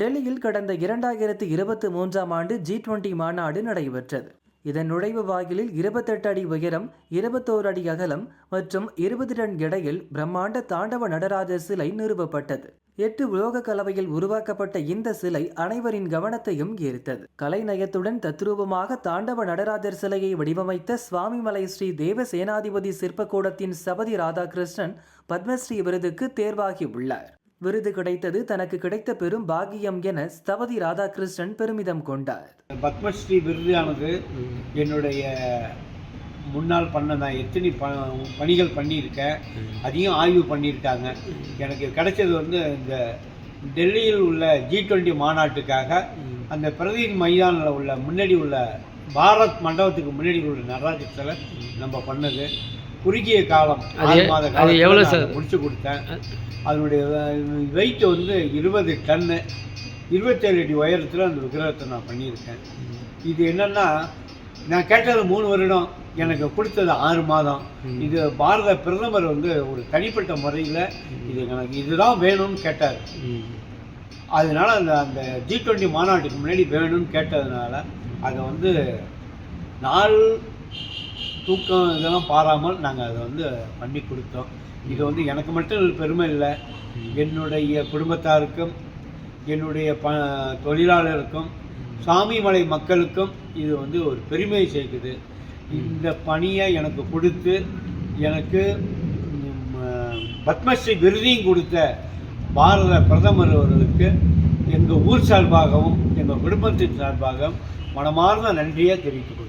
டெல்லியில் கடந்த இரண்டாயிரத்தி இருபத்தி மூன்றாம் ஆண்டு ஜி டுவெண்டி மாநாடு நடைபெற்றது. இதன் நுழைவு வாயிலில் இருபத்தெட்டு அடி உயரம் இருபத்தோரு அடி அகலம் மற்றும் இருபது டன் எடையில் பிரம்மாண்ட தாண்டவ நடராஜர் சிலை நிறுவப்பட்டது. எட்டு உலோக கலவையில் உருவாக்கப்பட்ட இந்த சிலை அனைவரின் கவனத்தையும் ஈர்த்தது. கலைநயத்துடன் தத்ரூபமாக தாண்டவ நடராஜர் சிலையை வடிவமைத்த சுவாமிமலை ஸ்ரீ தேவ சேனாதிபதி சிற்பக்கூடத்தின் சபதி ராதாகிருஷ்ணன் பத்மஸ்ரீ விருதுக்கு தேர்வாகியுள்ளார் விருது கிடைத்தது தனக்கு கிடைத்த பெரும் பாகியம் என ஸ்தபதி ராதாகிருஷ்ணன் பெருமிதம் கொண்டார். பத்மஸ்ரீ விருதானது என்னுடைய முன்னால் பண்ண நான் எத்தனை ப பணிகள் பண்ணியிருக்கேன் அதையும் ஆய்வு பண்ணியிருக்காங்க. எனக்கு கிடைச்சது வந்து இந்த டெல்லியில் உள்ள ஜி டுவெண்ட்டி மாநாட்டுக்காக அந்த பிரதீன் மைதானில் உள்ள முன்னாடி உள்ள பாரத் மண்டபத்துக்கு முன்னாடி உள்ள நடராஜத்தில் நம்ம பண்ணது. குறுகிய காலம் அது ஆறு எ- மாத அது காலத்துல எவ்வளவு நான் சார்? முடிச்சு கொடுத்தேன். அதனுடைய வெயிட் வந்து இருபது டன்னு இருபத்தேழு அடி உயரத்தில் அந்த விக்கிரகத்தை நான் பண்ணியிருக்கேன். இது என்னன்னா நான் கேட்டது மூணு வருடம் எனக்கு கொடுத்தது ஆறு மாதம். இது பாரத பிரதமர் வந்து ஒரு தனிப்பட்ட முறையில் இது எனக்கு இதுதான் வேணும்னு கேட்டார். அதனால அந்த அந்த ஜி டுவெண்ட்டி மாநாட்டுக்கு முன்னாடி வேணும்னு கேட்டதுனால அதை வந்து நாள் தூக்கம் இதெல்லாம் பாராமல் நாங்கள் அதை வந்து பண்ணி கொடுத்தோம். இது வந்து எனக்கு மட்டும் பெருமை இல்லை. என்னுடைய குடும்பத்தாருக்கும் என்னுடைய ப தொழிலாளருக்கும் சாமிமலை மக்களுக்கும் இது வந்து ஒரு பெருமையை சேர்க்குது. இந்த பணியை எனக்கு கொடுத்து எனக்கு பத்மஸ்ரீ விருதையும் கொடுத்த பாரத பிரதமர் அவர்களுக்கு எங்கள் ஊர் சார்பாகவும் எங்கள் குடும்பத்தின் சார்பாகவும் மனமார்ந்த நன்றியை தெரிவித்துக்